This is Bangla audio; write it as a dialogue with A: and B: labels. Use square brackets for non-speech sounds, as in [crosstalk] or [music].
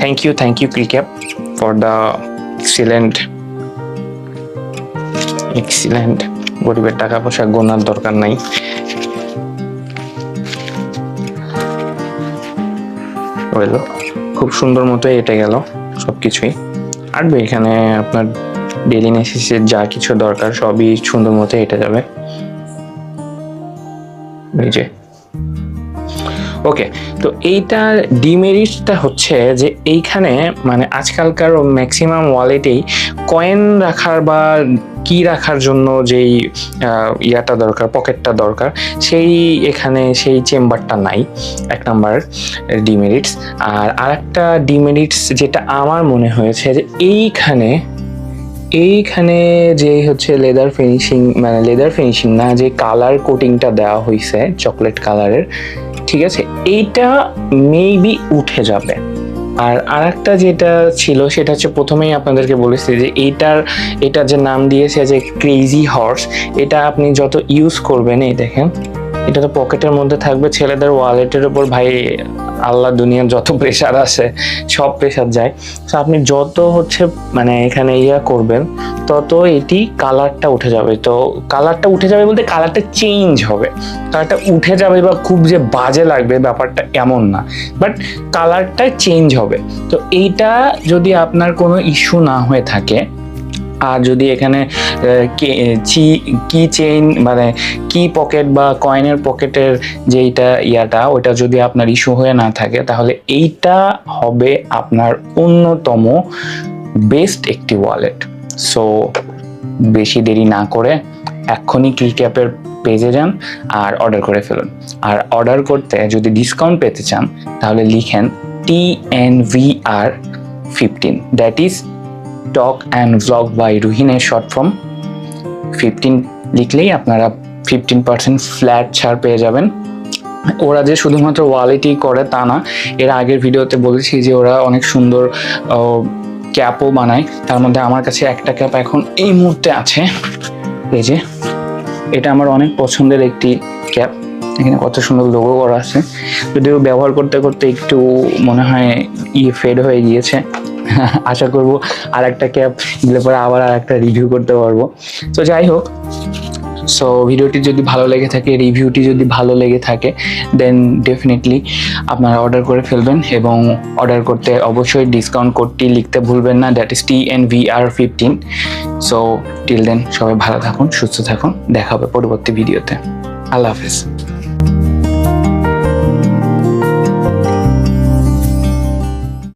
A: থ্যাংক ইউ থ্যাংক ইউ ক্রিক্যাপ ফর দ্য এক্সিলেন্ট এক্সিলেন্ট গরিবের টাকা পয়সা গোনার দরকার নাই। খুব সুন্দর মতো এটা গেল সব কিছুই আসবে এখানে আপনার ডেলি নেসেসের যা কিছু দরকার সবই সুন্দর মতো এটা যাবে। এই যে। ওকে তো এইটার ডিমেরিটটা হচ্ছে যে এইখানে মানে আজকালকার ম্যাক্সিমাম ওয়ালেটেই কয়েন রাখার বা কি রাখার জন্য যেই ইয়াটা দরকার পকেটটা দরকার, সেই এখানে সেই চেম্বারটা নাই। এক নাম্বার ডিমেরিটস আর আরেকটা ডিমেরিটস যেটা আমার মনে হয়েছে যে এইখানে এইখানে যে হচ্ছে লেদার ফিনিশিং মানে লেদার ফিনিশিং না, যে কালার কোটিংটা দেওয়া হয়েছে চকলেট কালারের ঠিক আছে? এইটা মেবি উঠে যাবে। আর আরেকটা যেটা ছিল, সেটা হচ্ছে প্রথমেই আপনাদেরকে বলেছি যে এইটার এটা যে নাম দিয়েছে যে ক্রেজি হর্স এটা আপনি যত ইউজ করবেন, এই দেখেন। এটা তো পকেটের মধ্যে থাকবে, ছেলেদের ওয়ালেটের উপর ভাই, আল্লাহ দুনিয়ার যত প্রেশার আছে, সব প্রেশার যায়। তো আপনি যত হচ্ছে মানে এখানে ইয়া করবেন, তত এটি কালারটা উঠে যাবে। তো কালারটা উঠে যাবে বলতে কালারটা চেঞ্জ হবে। কালারটা উঠে যাবে বা খুব যে বাজে লাগবে ব্যাপারটা এমন না। বাট কালারটা চেঞ্জ হবে। তো এইটা যদি আপনার কোনো ইস্যু না হয়ে থাকে আর যদি এখানে চি, কি চেইন মানে কি পকেট বা কয়েনের পকেটের যেইটা ইয়াটা ওটা যদি আপনার ইস্যু হয়ে না থাকে, তাহলে এইটা হবে আপনার অন্যতম বেস্ট একটি ওয়ালেট সো বেশি দেরি না করে এক্ষুনি ক্লিক্যাপের পেজে যান আর অর্ডার করে ফেলুন। আর অর্ডার করতে যদি ডিসকাউন্ট পেতে চান, তাহলে লিখেন T N V R fifteen that is talk and vlog by রুহিনের short form fifteen লিখলেই আপনারা ফিফটিন পার্সেন্ট ফ্ল্যাট ছাড় পেয়ে যাবেন। ওরা যে শুধুমাত্র ওয়ালেটই করে তা না, এর আগের ভিডিওতে বলেছি যে ওরা অনেক সুন্দর ক্যাপও বানায়। তার মধ্যে আমার কাছে একটা ক্যাপ এখন এই মুহূর্তে আছে। এই যে, এটা আমার অনেক পছন্দের একটি ক্যাপ এখানে কত সুন্দর লোগো করা আছে। যদিও ব্যবহার করতে করতে একটু মনে হয় ইয়ে ফেড হয়ে গিয়েছে। [laughs] আশা করব আর একটা ক্যাব দিলে পরে আবার আর একটা রিভিউ করতে পারব। তো যাই হোক সো ভিডিওটি যদি ভালো লেগে থাকে রিভিউটি যদি ভালো লেগে থাকে দেন ডেফিনেটলি আপনারা অর্ডার করে ফেলবেন এবং অর্ডার করতে অবশ্যই ডিসকাউন্ট কোডটি লিখতে ভুলবেন না that is T N V R fifteen so till then সবাই ভালো থাকুন, সুস্থ থাকুন, দেখা হবে পরবর্তী ভিডিওতে আল্লাহ হাফিজ।